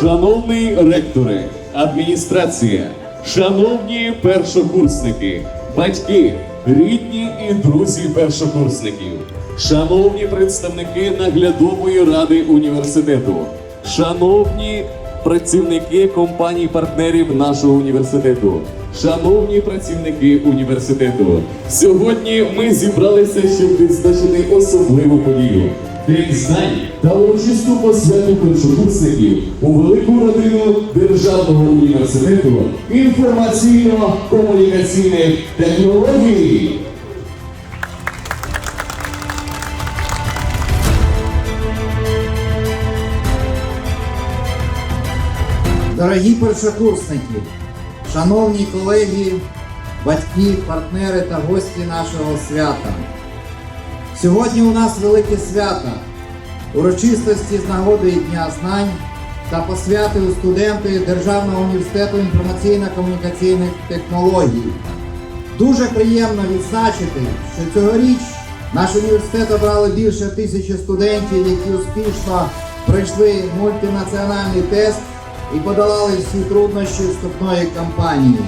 Шановний ректори, адміністрація, шановні першокурсники, батьки, рідні і друзі першокурсників, шановні представники наглядової ради університету, шановні працівники компаній-партнерів нашого університету, шановні працівники університету, сьогодні ми зібралися, щоб відзначити особливу подію. День знань та урочисту посвяту першокурсників у велику родину Державного університету інформаційно-комунікаційних технологій. Дорогі першокурсники, шановні колеги, батьки, партнери та гості нашого свята. Сьогодні у нас велике свято, урочистості з нагоди Дня знань та посвяти у студенти Державного університету інформаційно-комунікаційних технологій. Дуже приємно відзначити, що цьогоріч наш університет обрали більше тисячі студентів, які успішно пройшли мультинаціональний тест і подолали всі труднощі вступної кампанії.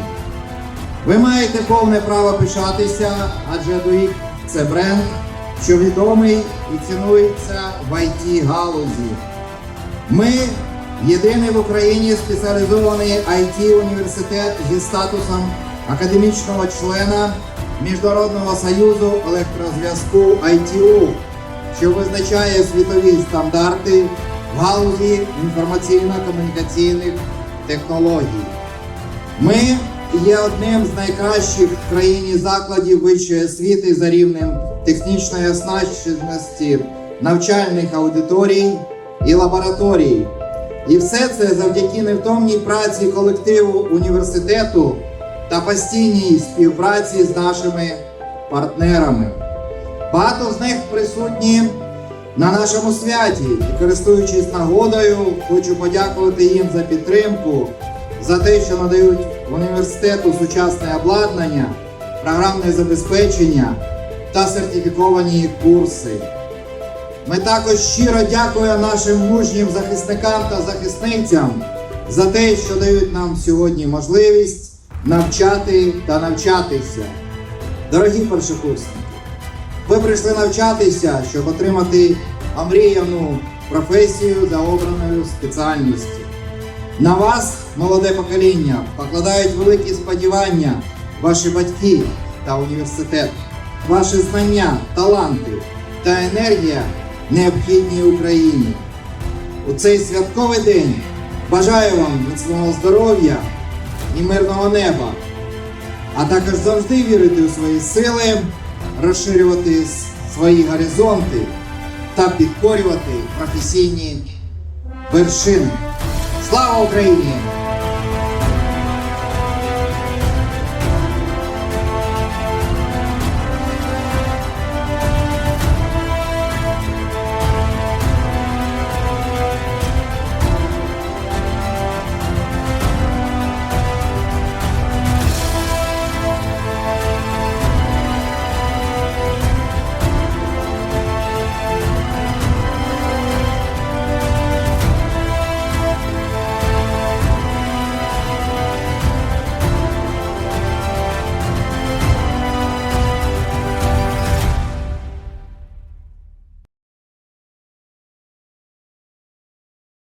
Ви маєте повне право пишатися, адже DUIC – це бренд, що відомий і цінується в it галузі. Ми єдиний в Україні спеціалізований it університет зі статусом академічного члена Міжнародного союзу електрозв'язку ITU, що визначає світові стандарти в галузі інформаційно-комунікаційних технологій. Ми є одним з найкращих в країні закладів вищої освіти за рівнем технічної оснащеності навчальних аудиторій і лабораторій. І все це завдяки невтомній праці колективу університету та постійній співпраці з нашими партнерами. Багато з них присутні на нашому святі і користуючись нагодою, хочу подякувати їм за підтримку, за те, що надають університету сучасне обладнання, програмне забезпечення та сертифіковані курси. Ми також щиро дякуємо нашим мужнім захисникам та захисницям за те, що дають нам сьогодні можливість навчати та навчатися. Дорогі першокурсники, ви прийшли навчатися, щоб отримати омріяну професію за обраною спеціальністю. На вас, молоде покоління, покладають великі сподівання ваші батьки та університет. Ваші знання, таланти та енергія необхідні Україні. У цей святковий день бажаю вам міцного здоров'я і мирного неба, а також завжди вірити у свої сили, розширювати свої горизонти та підкорювати професійні вершини. Слава Україні!